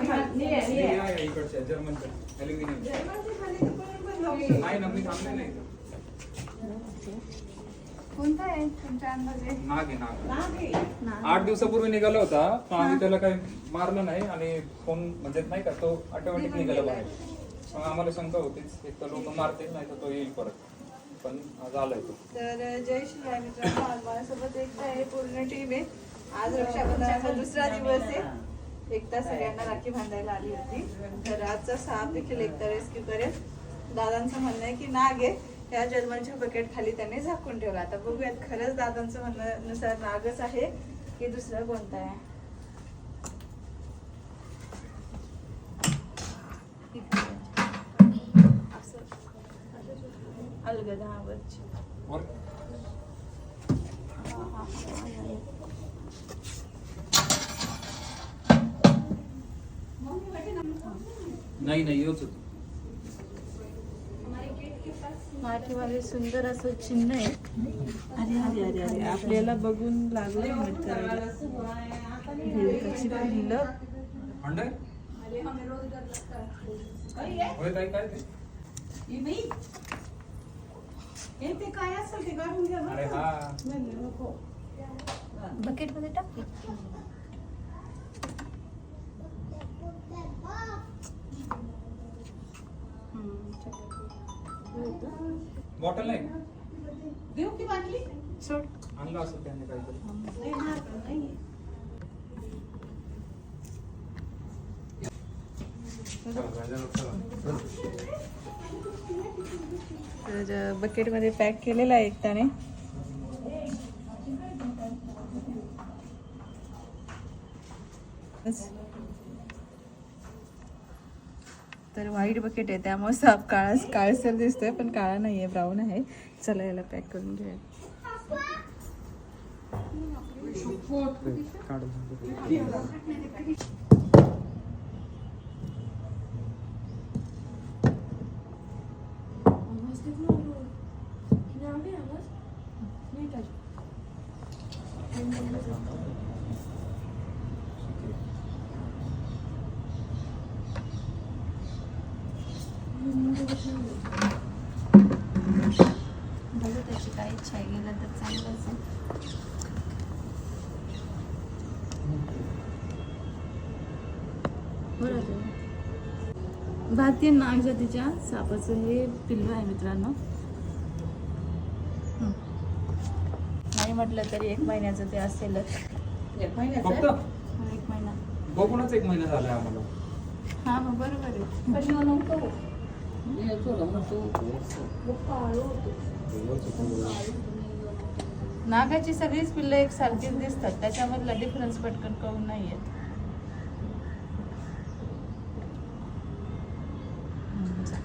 इकडच्या जर्मनच्या अल्युमिनियम नाही ना मी थांबले नाही. इथं. कोणता आहे तुमच्या अंदाजे? नाग आहे नाग. आठ दिवसापूर्वी निघाला होता पण आम्ही त्याला काही मारलं नाही आणि फोन म्हणजे नाही का तो ऑटोमॅटिक निघाला बाहेर. मग आम्हाला शंका होतीच एक तर लोक मारतील नाही तर तो येईल परत. पण आज आलाय तो. तर जय शिवाय मित्रांनो आज माझ्यासोबत एकदा आहे पूर्ण टीम आहे. आज रक्षाबंधनाचा दुसरा दिवस आहे. एकदा सगळ्यांना राखी बांधायला आली होती. तर आजचा साप देखील एकदा रेस्क्यू करेल. दादांचं म्हणणं आहे की नाग आहे या जर्मनच्या बकेट खाली त्यांनी झाकून ठेवला. आता बघूयात खरंच दादांचं म्हणण्यानुसार नागच आहे की दुसरं कोणतं आहे? असं. नाही नाही योच होतो. माठीवाले सुंदर असं चिन्ह आहे. अरे अरे अरे अरे आपल्याला बघून लागलं मत करायला? होय ताई, काय ते? अरे हा। बकेटमध्ये टाक। बॉटल नाही. देऊ की बाटली? सोड आणलं असं त्याने काहीतरी. तर बकेटमध्ये पॅक केलेला आहे एकट्याने बस. तर व्हाईट बकेट आहे त्यामुळे साप काळा काळसर दिसतोय पण काळा नाहीये ब्राऊन आहे. चला याला पॅक करून घेऊया. बघू त्याची काय इच्छा आहे गेलं तर चांगलंच बरोबर भारतीय नाग जातीच्या सापाचं हे पिल्लू आहे मित्रांनो हं. नाही म्हटलं तरी एक महिन्याचं ते असेलच एक महिन्याचं? एक महिना बघूनच एक महिना झालाय आम्हाला हा मग बरोबर आहे कशी बनवतो? नागाची सगळीच पिल्लं एकसारखीच दिसतात. त्याच्यामधला डिफरन्स पटकन कळून नाही येत जा.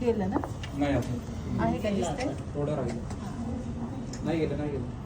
गेलं ना आहे का दिसतंय राहील. नाही गेलं नाही गेलं.